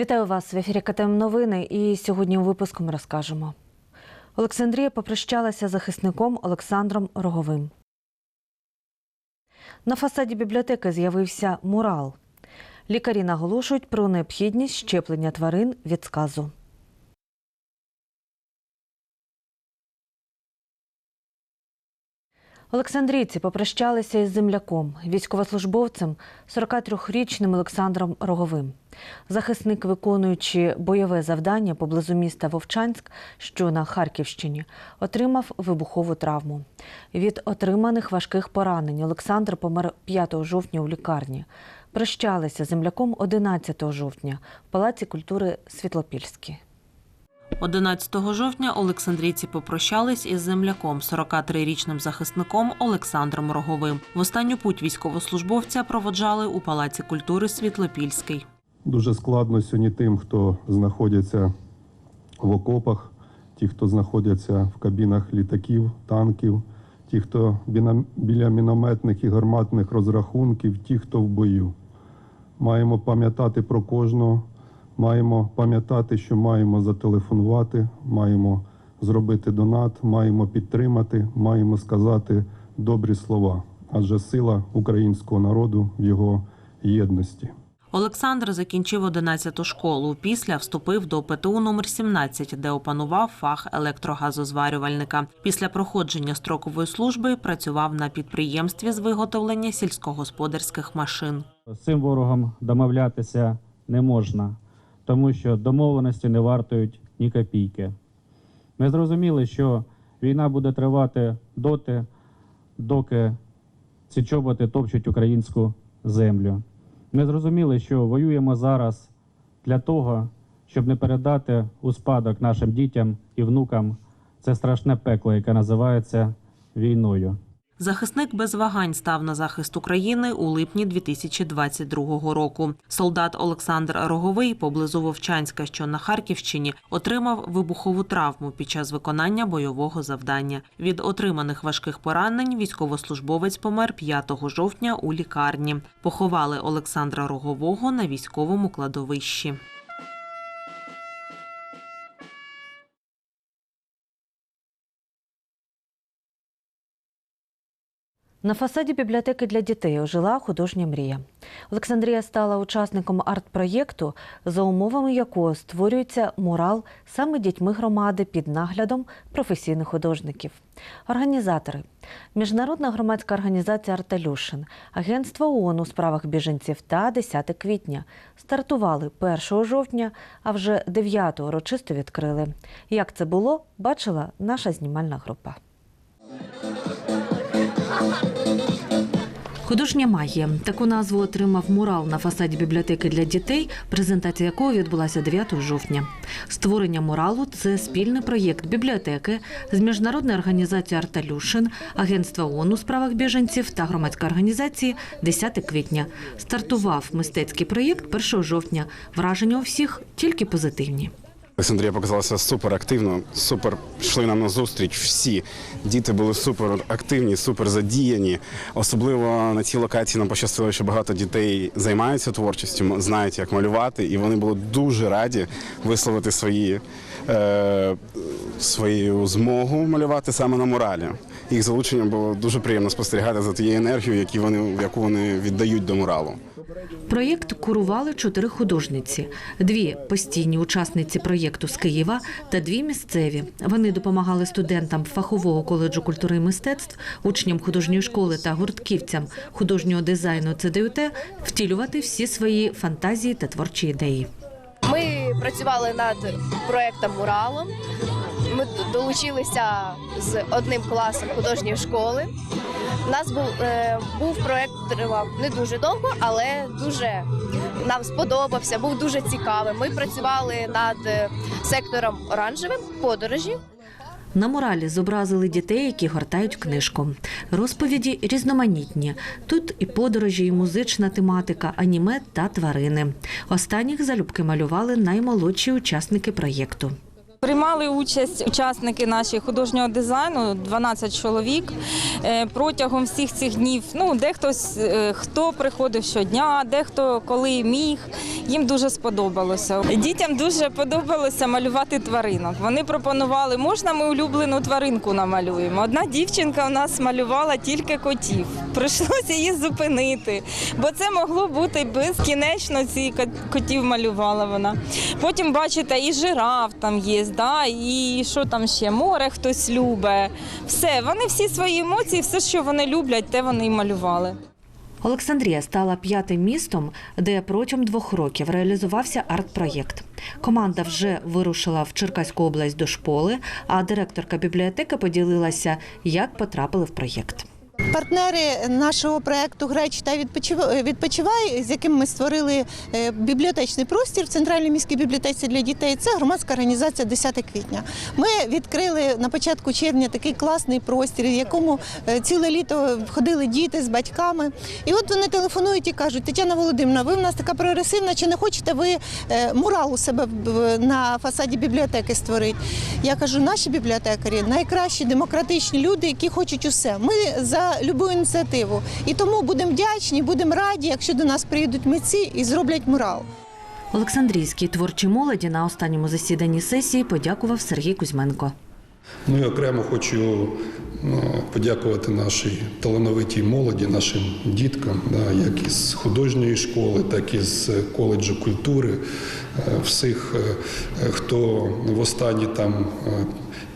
Вітаю вас в ефірі КТМ Новини. І сьогодні у випуску ми розкажемо. Олександрія попрощалася з захисником Олександром Роговим. На фасаді бібліотеки з'явився мурал. Лікарі наголошують про необхідність щеплення тварин від сказу. Олександрійці попрощалися із земляком, військовослужбовцем 43-річним Олександром Роговим. Захисник, виконуючи бойове завдання поблизу міста Вовчанськ, що на Харківщині, отримав вибухову травму. Від отриманих важких поранень Олександр помер 5 жовтня у лікарні. Прощалися земляком 11 жовтня в Палаці культури Світлопільській. 11 жовтня Олександрійці попрощались із земляком, 43-річним захисником Олександром Роговим. В останню путь військовослужбовця проводжали у Палаці культури Світлопільський. Дуже складно сьогодні тим, хто знаходяться в окопах, ті, хто знаходяться в кабінах літаків, танків, ті, хто біля мінометних і гарматних розрахунків, ті, хто в бою. Маємо пам'ятати про кожного, маємо пам'ятати, що маємо зателефонувати, маємо зробити донат, маємо підтримати, маємо сказати добрі слова. Адже сила українського народу в його єдності. Олександр закінчив 11-ту школу. Після вступив до ПТУ номер 17, де опанував фах електрогазозварювальника. Після проходження строкової служби працював на підприємстві з виготовлення сільськогосподарських машин. З цим ворогом домовлятися не можна, тому що домовленості не вартують ні копійки. Ми зрозуміли, що війна буде тривати доти, доки ці чоботи топчуть українську землю. Ми зрозуміли, що воюємо зараз для того, щоб не передати у спадок нашим дітям і внукам це страшне пекло, яке називається війною. Захисник без вагань став на захист України у липні 2022 року. Солдат Олександр Роговий поблизу Вовчанська, що на Харківщині, отримав вибухову травму під час виконання бойового завдання. Від отриманих важких поранень військовослужбовець помер 5 жовтня у лікарні. Поховали Олександра Рогового на військовому кладовищі. На фасаді бібліотеки для дітей ожила художня мрія. Олександрія стала учасником арт-проєкту, за умовами якого створюється мурал саме дітьми громади під наглядом професійних художників. Організатори Міжнародна громадська організація Артелюшин, Агентство ООН у справах біженців та 10 квітня стартували 1 жовтня, а вже 9 урочисто відкрили. Як це було, бачила наша знімальна група. Художня магія таку назву отримав мурал на фасаді бібліотеки для дітей, презентація якого відбулася 9 жовтня. Створення муралу це спільний проєкт бібліотеки з міжнародною організацією Арталюшин, Агентства ООН у справах біженців та громадської організації 10 квітня. Стартував мистецький проєкт 1 жовтня. Враження у всіх тільки позитивні. Олександрія показалася супер активно, супер йшли нам на зустріч. Всі діти були супер активні, супер задіяні. Особливо на цій локації нам пощастило, що багато дітей займаються творчістю, знають, як малювати, і вони були дуже раді висловити свої, е, свою змогу малювати саме на муралі. Їх залученням було дуже приємно спостерігати за тією енергією, яку вони віддають до муралу. Проєкт курували чотири художниці: дві постійні учасниці проєкту з Києва та дві місцеві. Вони допомагали студентам фахового коледжу культури і мистецтв, учням художньої школи та гуртківцям художнього дизайну ЦДЮТ втілювати всі свої фантазії та творчі ідеї. Ми працювали над проектом Муралом. Ми долучилися з одним класом художньої школи. У нас був, е, був проект тривав не дуже довго, але дуже нам сподобався, був дуже цікавий. Ми працювали над е, сектором оранжевим подорожі. На муралі зобразили дітей, які гортають книжку. Розповіді різноманітні. Тут і подорожі, і музична тематика, аніме та тварини. Останніх залюбки малювали наймолодші учасники проєкту. Приймали участь учасники наші художнього дизайну, 12 чоловік. Е, Протягом всіх цих днів, ну, дехто е, хто приходив щодня, дехто коли міг. Їм дуже сподобалося. Дітям дуже подобалося малювати тваринок. Вони пропонували, можна ми улюблену тваринку намалюємо. Одна дівчинка у нас малювала тільки котів. Прийшлося її зупинити, бо це могло бути безкінечно. Ці котів малювала вона. Потім бачите, і жираф там є, да, і що там ще, море хтось любить. Все, вони всі свої емоції, все, що вони люблять, те вони і малювали. Олександрія стала п'ятим містом, де протягом двох років реалізувався арт-проєкт. Команда вже вирушила в Черкаську область до школи, а директорка бібліотеки поділилася, як потрапили в проєкт. Партнери нашого проекту Грай читай відпочивай, відпочивай, з яким ми створили е, бібліотечний простір в центральній міській бібліотеці для дітей. Це громадська організація 10 квітня. Ми відкрили на початку червня такий класний простір, в якому е, ціле літо ходили діти з батьками. І от вони телефонують і кажуть: Тетяна Володимирівна, ви в нас така прогресивна, чи не хочете ви е, мурал у себе на фасаді бібліотеки створити? Я кажу, наші бібліотекарі найкращі демократичні люди, які хочуть усе. Ми за любу ініціативу. І тому будемо вдячні, будемо раді, якщо до нас приїдуть митці і зроблять мурал. Олександрійській творчій молоді на останньому засіданні сесії подякував Сергій Кузьменко. Ну і окремо хочу е, подякувати нашій талановитій молоді, нашим діткам, як із художньої школи, так і з коледжу культури, е, всіх, е, е, хто в останні там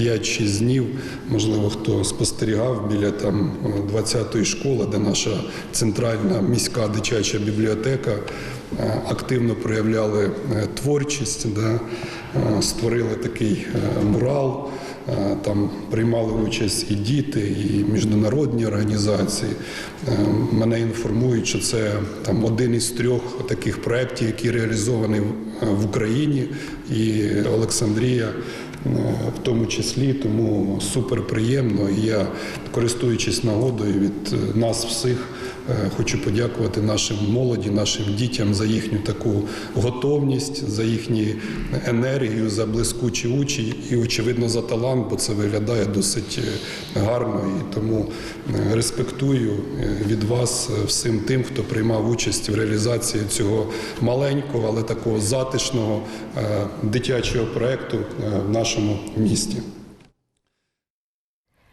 5-6 днів, можливо, хто спостерігав біля там 20-ї школи, де наша центральна міська дитяча бібліотека е, активно проявляли е, творчість, да, е, створили такий мурал. Там приймали участь і діти, і міжнародні організації. Мене інформують, що це там один із трьох таких проєктів, які реалізовані в- Україні, і Олександрія в тому числі. Тому супер приємно. І я, користуючись нагодою від е, нас всіх, е, хочу подякувати нашим молоді, нашим дітям за їхню таку готовність, за їхню енергію, за блискучі очі і, очевидно, за талант, бо це виглядає досить е, гарно. І тому е, респектую е, від вас е, всім тим, хто приймав участь в реалізації цього маленького, але такого затишного е, дитячого проєкту е, в нашому місті.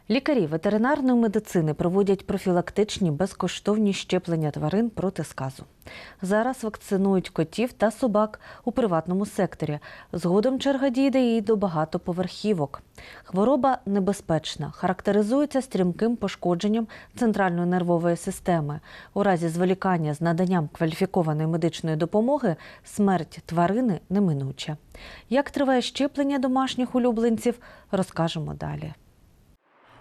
Лікарі ветеринарної медицини проводять профілактичні безкоштовні щеплення тварин проти сказу. Зараз вакцинують котів та собак у приватному секторі. Згодом черга дійде і до багатоповерхівок. Хвороба небезпечна, характеризується стрімким пошкодженням центральної нервової системи. У разі зволікання з наданням кваліфікованої медичної допомоги смерть тварини неминуча. Як триває щеплення домашніх улюбленців, розкажемо далі.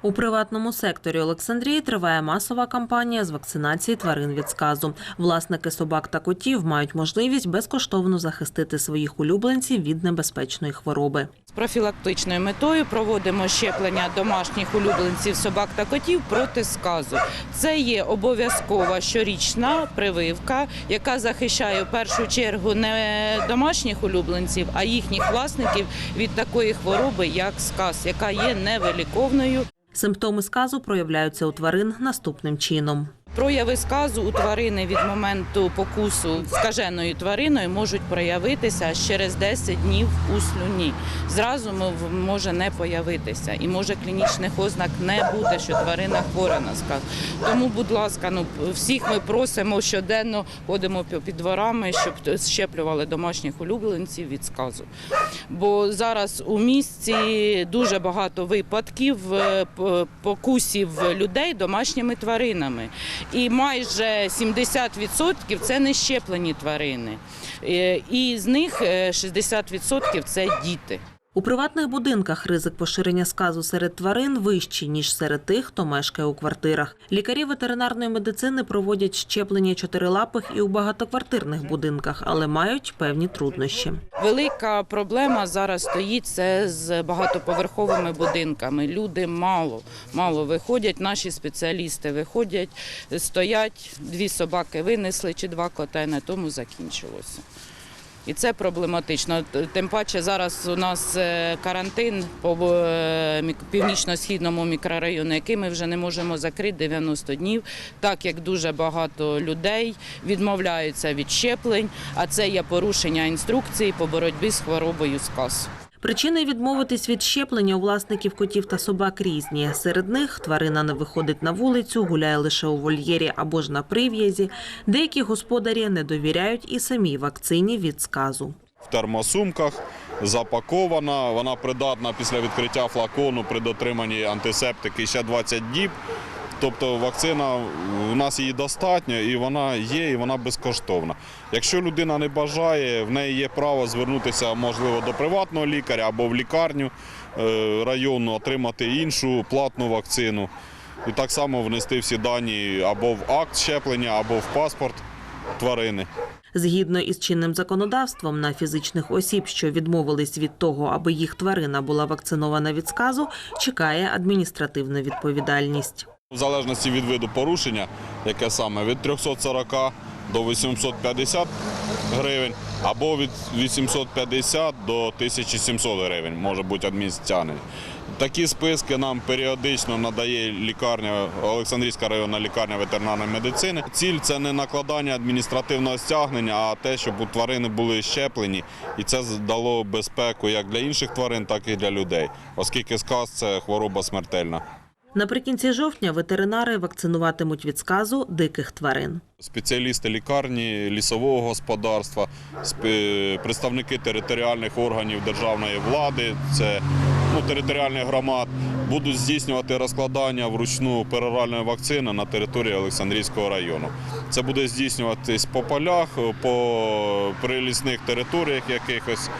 У приватному секторі Олександрії триває масова кампанія з вакцинації тварин від сказу. Власники собак та котів мають можливість безкоштовно захистити своїх улюбленців від небезпечної хвороби. З профілактичною метою проводимо щеплення домашніх улюбленців собак та котів проти сказу. Це є обов'язкова щорічна прививка, яка захищає в першу чергу не домашніх улюбленців, а їхніх власників від такої хвороби, як сказ, яка є невиліковною. Симптоми сказу проявляються у тварин наступним чином. Прояви сказу у тварини від моменту покусу скаженою твариною можуть проявитися через 10 днів у слюні. Зразу може не появитися і може клінічних ознак не бути, що тварина хвора на сказ. Тому, будь ласка, ну всіх ми просимо щоденно ходимо під дворами, щоб щеплювали домашніх улюбленців від сказу. Бо зараз у місті дуже багато випадків е, покусів людей домашніми тваринами. І майже 70% це не щеплені тварини. Е, І з них е, 60% це діти. У приватних будинках ризик поширення сказу серед тварин вищий, ніж серед тих, хто мешкає у квартирах. Лікарі ветеринарної медицини проводять щеплення чотирилапих і у багатоквартирних будинках, але мають певні труднощі. Велика проблема зараз стоїть це з багатоповерховими будинками. Люди мало, мало виходять. Наші спеціалісти виходять, стоять, дві собаки винесли чи два на тому закінчилося. І це проблематично. Тим паче зараз у нас е, карантин по е, північно-східному мікрорайону, який ми вже не можемо закрити 90 днів, так як дуже багато людей відмовляються від щеплень, а це є порушення інструкції по боротьбі з хворобою сказ. Причини відмовитись від щеплення у власників котів та собак різні. Серед них тварина не виходить на вулицю, гуляє лише у вольєрі або ж на прив'язі. Деякі господарі не довіряють і самій вакцині від сказу. в термосумках, запакована. Вона придатна після відкриття флакону при дотриманні антисептики ще 20 діб. Тобто вакцина у нас її достатньо і вона є, і вона безкоштовна. Якщо людина не бажає, в неї є право звернутися, можливо, до приватного лікаря або в лікарню е, районну, отримати іншу платну вакцину. І так само внести всі дані або в акт щеплення, або в паспорт тварини. Згідно із чинним законодавством, на фізичних осіб, що відмовились від того, аби їх тварина була вакцинована від сказу, чекає адміністративна відповідальність. В залежності від виду порушення, яке саме від 340 до 850 гривень, або від 850 до 1700 гривень може бути адмінстягнення. Такі списки нам періодично надає лікарня Олександрійська районна лікарня ветеринарної медицини. Ціль це не накладання адміністративного стягнення, а те, щоб у тварини були щеплені, і це дало безпеку як для інших тварин, так і для людей, оскільки сказ це хвороба смертельна. Наприкінці жовтня ветеринари вакцинуватимуть від сказу диких тварин. Спеціалісти лікарні, лісового господарства, представники територіальних органів державної влади, це ну, територіальних громад, будуть здійснювати розкладання вручну пероральної вакцини на території Олександрійського району. Це буде здійснюватись по полях, по прилісних територіях якихось,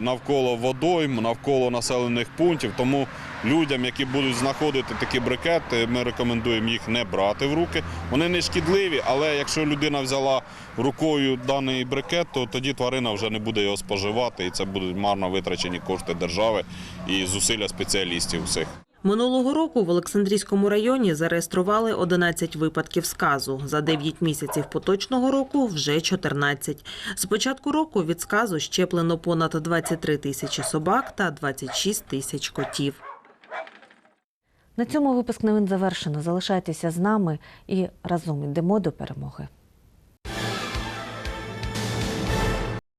навколо водойм, навколо населених пунктів. Тому людям, які будуть знаходити такі брикети, ми рекомендуємо їх не брати в руки. Вони не шкідливі, але якщо людина взяла рукою даний брикет, то тоді тварина вже не буде його споживати, і це будуть марно витрачені кошти держави і зусилля спеціалістів всіх. Минулого року в Олександрійському районі зареєстрували 11 випадків сказу. За 9 місяців поточного року вже 14. З початку року від сказу щеплено понад 23 тисячі собак та 26 тисяч котів. На цьому випуск новин завершено. Залишайтеся з нами і разом йдемо до перемоги.